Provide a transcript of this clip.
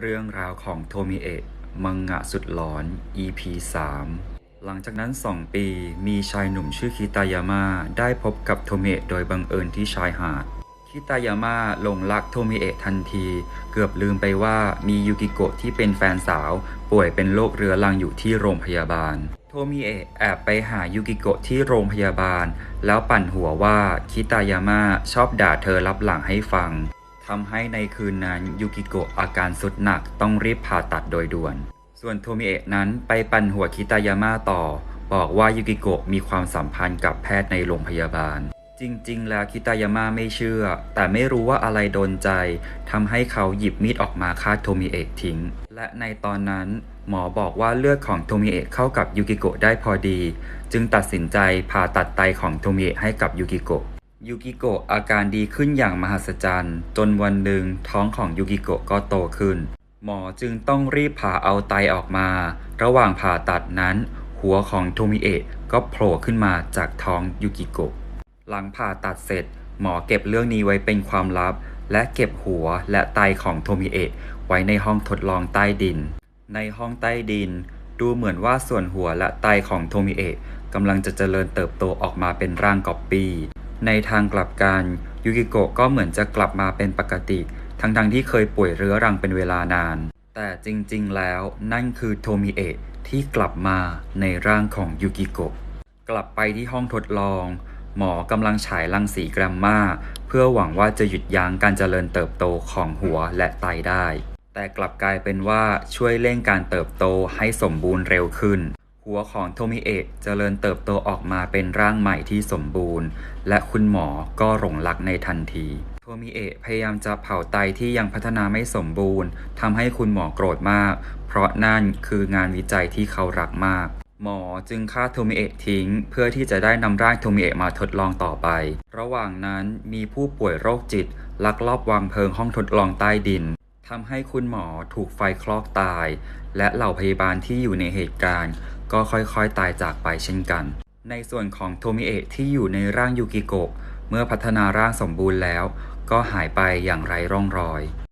เรื่องราวของโทมิเอะมังงะสุดหลอน EP 3 หลังจากนั้น 2 ปีมีชายหนุ่มชื่อคิตายาม่าได้พบกับโทมิเอะโดยบังเอิญที่ชายหาด คิตายาม่าหลงรักโทมิเอะทันที เกือบลืมไปว่ามียูกิโกะที่เป็นแฟนสาว ป่วยเป็นโรคเรื้อรังอยู่ที่โรงพยาบาล โทมิเอะแอบไปหายูกิโกะที่โรงพยาบาล แล้วปั่นหัวว่าคิตายาม่าชอบด่าเธอรับหลังให้ฟัง ทำให้ในคืนนั้นยูกิโกะอาการสุดหนักต้องรีบผ่าตัดโดยด่วน ส่วนโทมิเอะนั้นไปปั่นหัวคิตายาม่าต่อ บอกว่ายูกิโกะมีความสัมพันธ์กับแพทย์ในโรงพยาบาล จริงๆ แล้วคิตายาม่าไม่เชื่อ แต่ไม่รู้ว่าอะไรโดนใจทำให้เขาหยิบมีดออกมาฆ่าโทมิเอะทิ้ง และในตอนนั้นหมอบอกว่าเลือดของโทมิเอะเข้ากับยูกิโกะได้พอดี จึงตัดสินใจผ่าตัดไตของโทมิเอะให้กับยูกิโกะ ยูกิโกะอาการดีขึ้นอย่างมหัศจรรย์ จนวันหนึ่งท้องของยูกิโกะก็โตขึ้น หมอจึงต้องรีบผ่าเอาไตออกมา ระหว่างผ่าตัดนั้น หัวของโทมิเอะก็โผล่ขึ้นมาจากท้องยูกิโกะหลังผ่าตัดเสร็จ หมอเก็บเรื่องนี้ไว้เป็นความลับ และเก็บหัวและไตของโทมิเอะไว้ในห้องทดลองใต้ดิน ในห้องใต้ดิน ดูเหมือนว่าส่วนหัวและไตของโทมิเอะกำลังจะเจริญเติบโตออกมาเป็นร่างก๊อปปี้ ในทางกลับกันยูกิโกะก็เหมือนจะกลับมาเป็นปกติ ทั้งๆที่เคยป่วยเรื้อรังเป็นเวลานาน แต่จริงๆแล้วนั่นคือโทมิเอะที่กลับมาในร่างของยูกิโกะกลับไปที่ห้องทดลอง หมอกำลังฉายรังสีแกรมมาเพื่อหวังว่าจะหยุดยั้งการเจริญเติบโตของหัวและไตได้ แต่กลับกลายเป็นว่าช่วยเร่งการเติบโตให้สมบูรณ์เร็วขึ้น หัวของโทมิเอะเจริญเติบโตออกมาเป็นร่างใหม่ที่สมบูรณ์ และคุณหมอก็หลงรักในทันที โทมิเอะพยายามจะเผาไตที่ยังพัฒนาไม่สมบูรณ์ทำให้คุณหมอโกรธมาก เพราะนั่นคืองานวิจัยที่เขารักมาก หมอจึงฆ่าโทมิเอะทิ้ง เพื่อที่จะได้นำร่างโทมิเอะมาทดลองต่อไป ระหว่างนั้นมีผู้ป่วยโรคจิต ลักลอบวางเพลิงห้องทดลองใต้ดินทำให้คุณหมอถูกไฟคลอกตาย และเหล่าพยาบาลที่อยู่ในเหตุการณ์ ก็ค่อยๆตายจากไปเช่นกัน ในส่วนของโทมิเอะที่อยู่ในร่างยูกิโกะเมื่อพัฒนาร่างสมบูรณ์แล้ว ก็หายไปอย่างไร้ร่องรอย